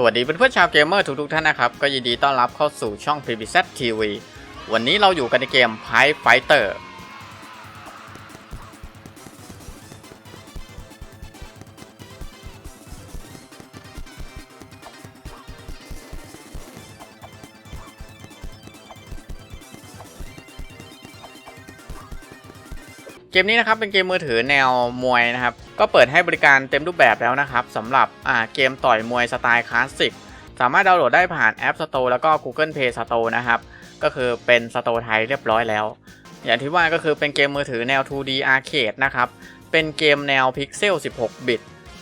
สวัสดีเพื่อนๆชาวเกมเมอร์ทุกๆท่านนะครับ ก็ยินดีต้อนรับเข้าสู่ช่อง PBZ TV วันนี้เราอยู่กันในเกม Pipe Fighter เกมนี้นะครับเป็นเกมมือถือแนวมวยนะครับ ก็เปิดให้บริการเต็มรูปแบบแล้วนะครับสำหรับเกมต่อยมวยสไตล์คลาสสิกสามารถดาวน์โหลดได้ผ่าน App Store แล้วก็ Google Play Store นะครับ ก็คือเป็นสโตร์ไทยเรียบร้อยแล้ว อย่างที่ว่าก็คือเป็นเกมมือถือแนว 2D Arcade นะครับ เป็นเกมแนวพิกเซล 16 บิต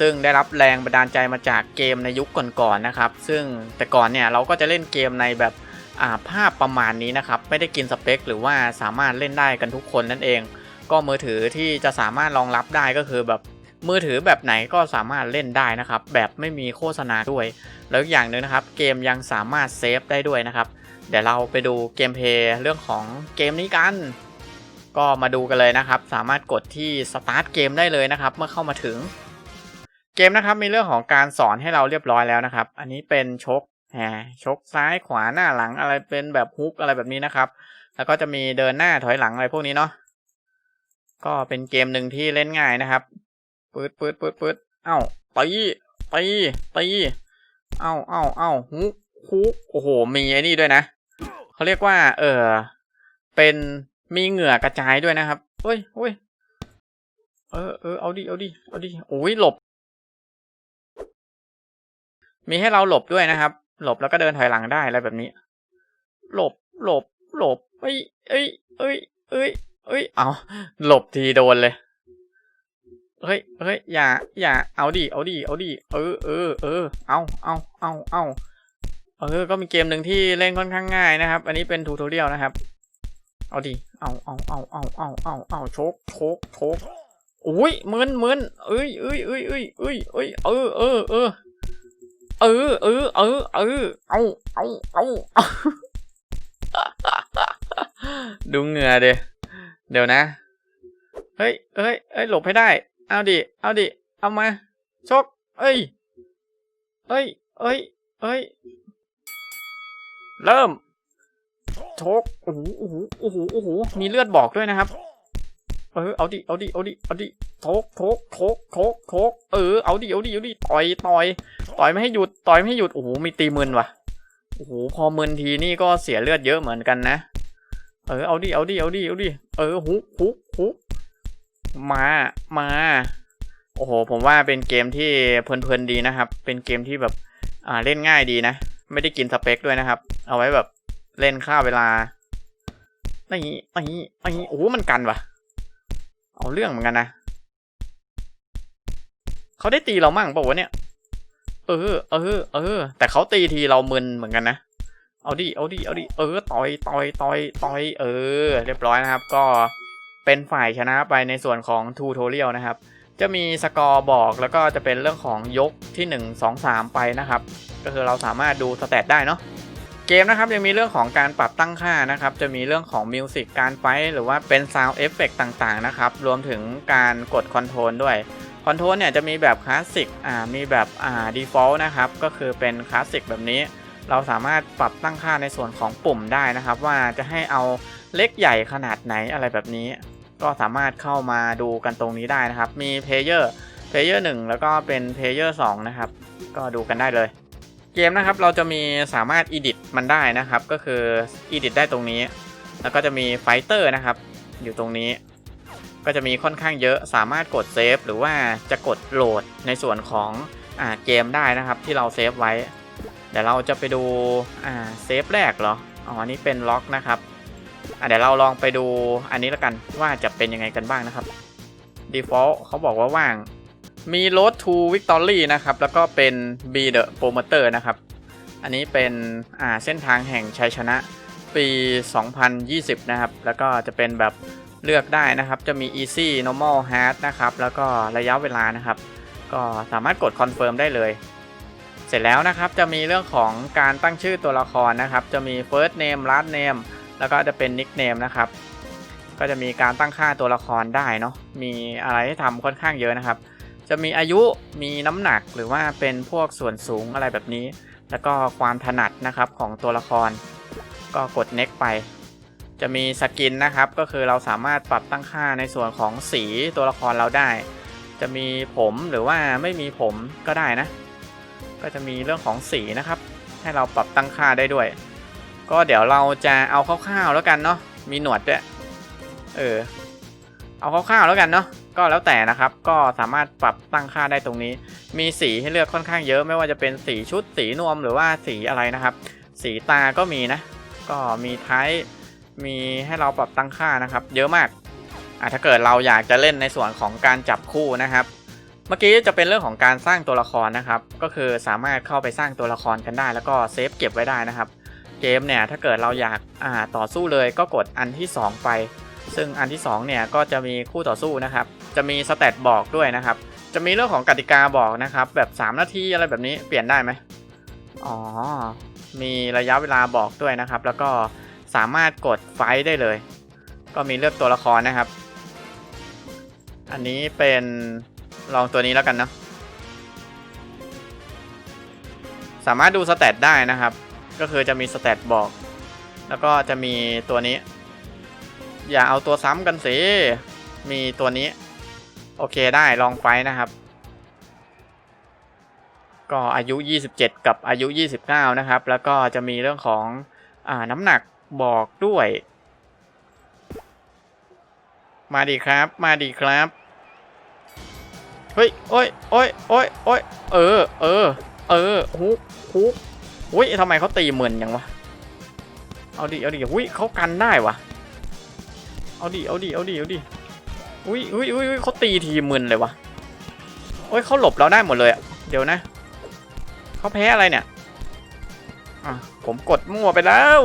ซึ่งได้รับแรงบันดาลใจมาจากเกมในยุคก่อนๆนะครับ ซึ่งแต่ก่อนเนี่ยเราก็จะเล่นเกมในแบบภาพประมาณนี้นะครับ ไม่ได้กินสเปค หรือว่าสามารถเล่นได้กันทุกคนนั่นเอง ก็มือถือที่จะสามารถรองรับได้ก็คือแบบ มือถือแบบไหนก็สามารถเล่นได้นะครับ แบบไม่มีโฆษณาด้วย แล้วอย่างหนึ่งนะครับ เกมยังสามารถเซฟได้ด้วยนะครับ เดี๋ยวเราไปดูเกมเพลย์เรื่องของเกมนี้กัน ก็มาดูกันเลยนะครับ สามารถกดที่สตาร์ทเกมได้เลยนะครับ เมื่อเข้ามาถึง เกมนะครับมีเรื่องของการสอนให้เราเรียบร้อยแล้วนะครับ อันนี้เป็นชกแหมชกซ้ายขวาหน้าหลังอะไรเป็นแบบฮุกอะไรแบบนี้นะครับ แล้วก็จะมีเดินหน้าถอยหลังอะไรพวกนี้เนาะก็เป็นเกมหนึ่งที่เล่นง่ายนะครับ ปืดเปืดเปืดเปืดเอ้าตีตีตีเอ้าเอ้าเอ้าฮุกฮุกโอ้โห มีไอ้นี่ด้วยนะเขาเรียกว่า เออเป็นมีเหงื่อกระจายด้วยนะครับเฮ้ยเฮ้ยเออเออเอาดิเอาดิเอาดิโอ้ยหลบ มีให้เราหลบด้วยนะครับ หลบแล้วก็เดินถอยหลังได้อะไรแบบนี้ หลบหลบหลบเอ้ยเอ้ยเอ้ยเอ้ยเอ้ยเอาหลบทีโดนเลย เฮ้ยเฮ้ยอย่า อย่า เอาดิ เอาดิ เอาดิ เออเออเออ เอาเอาเอาเอาเออ ก็มีเกมหนึ่งที่เล่นค่อนข้างง่ายนะครับ อันนี้เป็นทูทอเรียลนะครับ เอาดิ เอาเอาเอาเอาเอาเอาเอาโชกโชกโชกอุ้ยมึนมึนเอ้ยเอ้ยเอ้ยเอ้ยเอ้ยเอ้ยเออเออเออเออเออเออเออเอาเอาเอาดูเหงื่อเดเดี๋ยวนะ เฮ้ยเฮ้ยเฮ้ย หลบให้ได้ เอาดิ เอาดิ เอามา ชก เอ้ย เอ้ย เอ้ย เอ้ย เริ่ม ชก โอ้โห โอ้โห โอ้โห โอ้โห มีเลือดบอกด้วยนะครับ เออ เอาดิ เอาดิ เอาดิ เอาดิโทกโทกโทกโทกโทกเออ เอาดิ เอาดิ เอาดิ ต่อย ต่อย ต่อยไม่ให้หยุด ต่อยไม่ให้หยุด โอ้โห มีตีมึนว่ะ โอ้โห พอมึนทีนี่ก็เสียเลือดเยอะเหมือนกันนะ เออ เอาดิ เอาดิ เอาดิ เอาดิ เออฮุกฮุกฮุก มามา โอ้โห ผมว่าเป็นเกมที่เพลินๆดีนะครับ เป็นเกมที่แบบอ่าเล่นง่ายดีนะ ไม่ได้กินสเปคด้วยนะครับ เอาไว้แบบเล่นค่าเวลานี่นี่นี่โอ้โหมันกันวะเอาเรื่องเหมือนกันนะเขาได้ตีเรามั่งป่าวะเนี่ย เออ เออ เออ แต่เขาตีทีเรามึนเหมือนกันนะ เอาดิ เอาดิ เอาดิ เออ ต่อย ต่อย ต่อย ต่อย เออ เรียบร้อยนะครับ ก็ เป็นฝ่ายชนะไปในส่วนของทูโทเรียลนะครับ จะมีสกอร์บอกแล้วก็จะเป็นเรื่องของยกที่ 1 2 3 ไปนะครับ ก็คือเราสามารถดูสเตตได้เนาะเกมนะครับยังมีเรื่องของการปรับตั้งค่านะครับ จะมีเรื่องของมิวสิกการไฟหรือว่าเป็นซาวด์เอฟเฟกต่างๆนะครับ รวมถึงการกดคอนโทรลด้วยคอนโทรลเนี่ยจะมีแบบคลาสสิกอ่ามีแบบอ่า default นะครับ ก็คือเป็นคลาสสิกแบบนี้ เราสามารถปรับตั้งค่าในส่วนของปุ่มได้นะครับ ว่าจะให้เอาเล็กใหญ่ขนาดไหนอะไรแบบนี้ ก็สามารถเข้ามาดูกันตรงนี้ได้นะครับ มีเพลเยอร์เพลเยอร์1แล้วก็เป็นเพลเยอร์2นะครับ ก็ดูกันได้เลยเกมนะครับเราจะมีสามารถ edit มันได้นะครับ ก็คือ edit ได้ตรงนี้ แล้วก็จะมีไฟเตอร์นะครับ อยู่ตรงนี้ ก็จะมีค่อนข้างเยอะสามารถกดเซฟหรือว่าจะกดโหลดในส่วนของอ่าเกมได้นะครับที่เราเซฟไว้ เดี๋ยวเราจะไปดูอ่าเซฟแรกเหรออ๋ออันนี้เป็นล็อกนะครับ อะเดี๋ยวเราลองไปดูอันนี้แล้วกันว่าจะเป็นยังไงกันบ้างนะครับ default เขาบอกว่าว่าง มี road to victory นะครับ แล้วก็เป็น be the promoter นะครับ อันนี้เป็นอ่าเส้นทางแห่งชัยชนะปี 2020 นะครับ แล้วก็จะเป็นแบบเลือกได้นะครับ จะมี easy normal hard นะครับ แล้วก็ระยะเวลานะครับ ก็สามารถกด confirm ได้เลย เสร็จแล้วนะครับ จะมีเรื่องของการตั้งชื่อตัวละครนะครับ จะมี first name last name แล้วก็จะเป็น nickname นะครับ ก็จะมีการตั้งค่าตัวละครได้เนาะ มีอะไรให้ทำค่อนข้างเยอะนะครับ จะมีอายุ มีน้ำหนัก หรือว่าเป็นพวกส่วนสูงอะไรแบบนี้ แล้วก็ความถนัดนะครับของตัวละคร ก็กด next ไป จะมีสกินนะครับ ก็คือเราสามารถปรับตั้งค่าในส่วนของสีตัวละครเราได้ จะมีผมหรือว่าไม่มีผมก็ได้นะ ก็จะมีเรื่องของสีนะครับ ให้เราปรับตั้งค่าได้ด้วย ก็เดี๋ยวเราจะเอาคร่าวๆแล้วกันเนาะมีหนวดด้วยเออ เอาคร่าวๆแล้วกันเนาะก็แล้วแต่นะครับ ก็สามารถปรับตั้งค่าได้ตรงนี้ มีสีให้เลือกค่อนข้างเยอะไม่ว่าจะเป็นสีชุดสีนวมหรือว่าสีอะไรนะครับ สีตาก็มีนะ ก็มีไทป์มีให้เราปรับตั้งค่านะครับ เยอะมากอะถ้าเกิดเราอยากจะเล่นในส่วนของการจับคู่นะครับ เมื่อกี้จะเป็นเรื่องของการสร้างตัวละครนะครับ ก็คือสามารถเข้าไปสร้างตัวละครกันได้ แล้วก็เซฟเก็บไว้ได้นะครับ เกมเนี่ยถ้าเกิดเราอยากอ่าต่อสู้เลยก็กดอันที่ 2 ไป ซึ่งอันที่2เนี่ยก็จะมีคู่ต่อสู้นะครับ จะมีสเตตบอกด้วยนะครับ จะมีเรื่องของกติกาบอกนะครับ แบบ 3 นาทีอะไรแบบนี้เปลี่ยนได้ไหมอ๋อ มีระยะเวลาบอกด้วยนะครับ แล้วก็สามารถกดไฟท์ได้เลย ก็มีเลือกตัวละครนะครับ อันนี้เป็นลองตัวนี้แล้วกันเนาะสามารถดูสเตตได้นะครับ ก็คือจะมีสเตตบอก แล้วก็จะมีตัวนี้ อย่าเอาตัวซ้ำกันสิ มีตัวนี้ โอเคได้ลองไฟนะครับ ก็อายุ 27 กับอายุ 29 นะครับ แล้วก็จะมีเรื่องของอน้ำหนักบอกด้วย มาดีครับ มาดีครับ เฮ้ย โอ้ยโอ้ยโอ้ยโอ้ยเออ เออ เออฮุกฮุก อุ้ยทำไมเขาตีเหมือนยังวะ เอาดิ เอาดิ อุ้ยเขากันได้วะเอาดิ เอาดิ เอาดิ เอาดิ อุ้ยอุ้ยอุ้ยเขาตีทีหมึนเลยวะโอ้ยเขาหลบเราได้หมดเลยอะเดี๋ยวนะ เขาแพ้อะไรเนี่ย อะ ผมกดมั่วไปแล้ว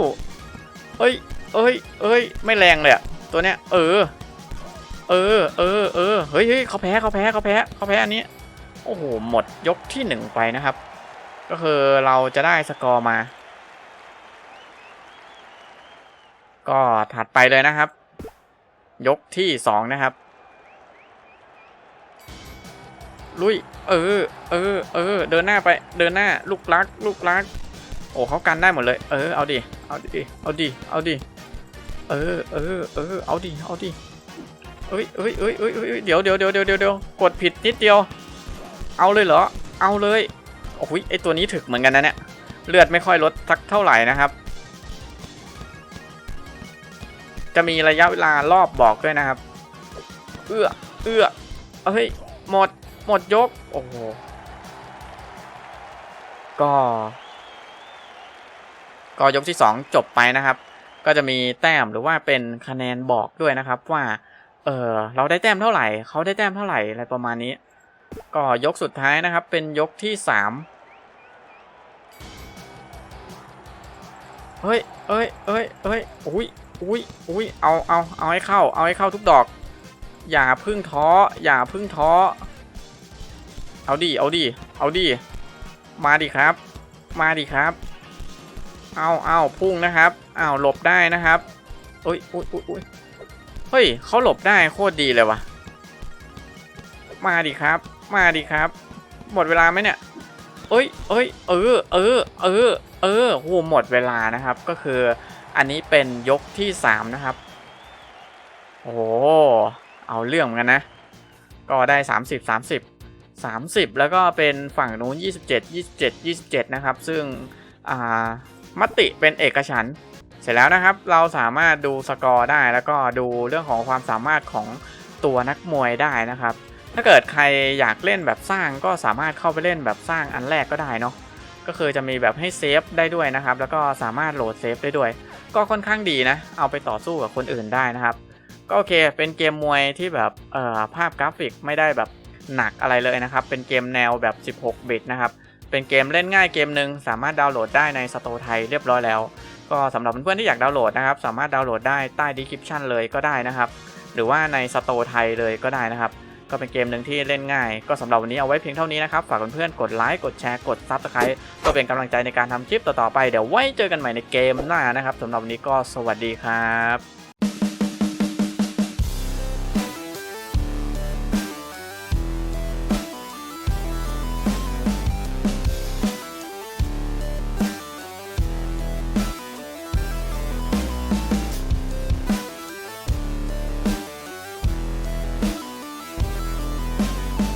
เอ้ย เอ้ย เอ้ย ไม่แรงเลยอะตัวเนี้ย เออ เออ เออ เออ เฮ้ยเฮ้ยเขาแพ้เขาแพ้เขาแพ้เขาแพ้อันนี้ โอ้โห หมดยกที่หนึ่งไปนะครับ ก็คือเราจะได้สกอร์มา ก็ถัดไปเลยนะครับ ยกที่สองนะครับ ลุย เออ เออ เออ เดินหน้าไป เดินหน้า ลูกรัก ลูกรัก โอ้เขากันได้หมดเลย เออ เอาดิ เอาดิ เอาดิ เอาดิ เออ เออ เออ เอาดิ เอาดิ เอ้ยเอ้ยเอ้ยเอ้ยเอ้ยเดี๋ยวเดี๋ยวเดี๋ยวเดี๋ยวเดี๋ยวเดี๋ยวกดผิดนิดเดียว เอาเลยเหรอ เอาเลย โอ้โหไอตัวนี้ถึกเหมือนกันนะเนี่ย เลือดไม่ค่อยลดสักเท่าไหร่นะครับ จะมีระยะเวลารอบบอกด้วยนะครับ เอือเอื้อเฮ้ย หมด หมดยก โอ้โห ก็ ก็ยกที่ 2 จบไปนะครับ ก็จะมีแต้มหรือว่าเป็นคะแนนบอกด้วยนะครับว่า เออเราได้แต้มเท่าไหร่ เขาได้แต้มเท่าไหร่อะไรประมาณนี้ ก็ยกสุดท้ายนะครับ เป็นยกที่ 3 เฮ้ยเอ้ยเอ้ยเอ้ยอุ้ยอุ้ยอุ้ยเอาเอาเอาให้เข้า เอาให้เข้าทุกดอก อย่าพึ่งท้อ อย่าพึ่งท้อ เอาดิ เอาดิ เอาดิ มาดิครับ มาดิครับ เอาเอาพุ่งนะครับเอาหลบได้นะครับเอ้ยอุ้ยอุ้ยอุ้ยเฮ้ยเขาหลบได้โคตรดีเลยวะมาดิครับ มาดิครับ หมดเวลาไหมเนี่ย เอ้ยเอ้ยเออเออเออเออโหหมดเวลานะครับ ก็คืออันนี้เป็นยกที่สามนะครับ โอ้เอาเรื่องเหมือนกันนะ ก็ได้สามสิบสามสิบสามสิบแล้วก็เป็นฝั่งนู้นยี่สิบเจ็ดยี่สิบเจ็ดยี่สิบเจ็ดนะครับ ซึ่งมติเป็นเอกฉันท์เสร็จแล้วนะครับ เราสามารถดูสกอร์ได้แล้วก็ดูเรื่องของความสามารถของตัวนักมวยได้นะครับ ถ้าเกิดใครอยากเล่นแบบสร้างก็สามารถเข้าไปเล่นแบบสร้างอันแรกก็ได้เนาะก็คือจะมีแบบให้เซฟได้ด้วยนะครับ แล้วก็สามารถโหลดเซฟได้ด้วย ก็ค่อนข้างดีนะ เอาไปต่อสู้กับคนอื่นได้นะครับ ก็โอเค เป็นเกมมวยที่แบบเอ่อภาพกราฟิกไม่ได้แบบหนักอะไรเลยนะครับ เป็นเกมแนวแบบ 16 บิตนะครับ เป็นเกมเล่นง่ายเกมหนึ่งสามารถดาวน์โหลดได้ในสโตร์ไทยเรียบร้อยแล้ว ก็สำหรับเพื่อนๆที่อยากดาวน์โหลดนะครับ สามารถดาวน์โหลดได้ใต้ดีคริปชันเลยก็ได้นะครับ หรือว่าในสโตร์ไทยเลยก็ได้นะครับ ก็เป็นเกมหนึ่งที่เล่นง่าย ก็สำหรับวันนี้เอาไว้เพียงเท่านี้นะครับ ฝากเพื่อนๆกดไลค์กดแชร์กดซับสไครต์ก็เป็นกำลังใจในการทำคลิปต่อๆไปเดี๋ยวไว้เจอกันใหม่ในเกมหน้านะครับสำหรับวันนี้ก็สวัสดีครับ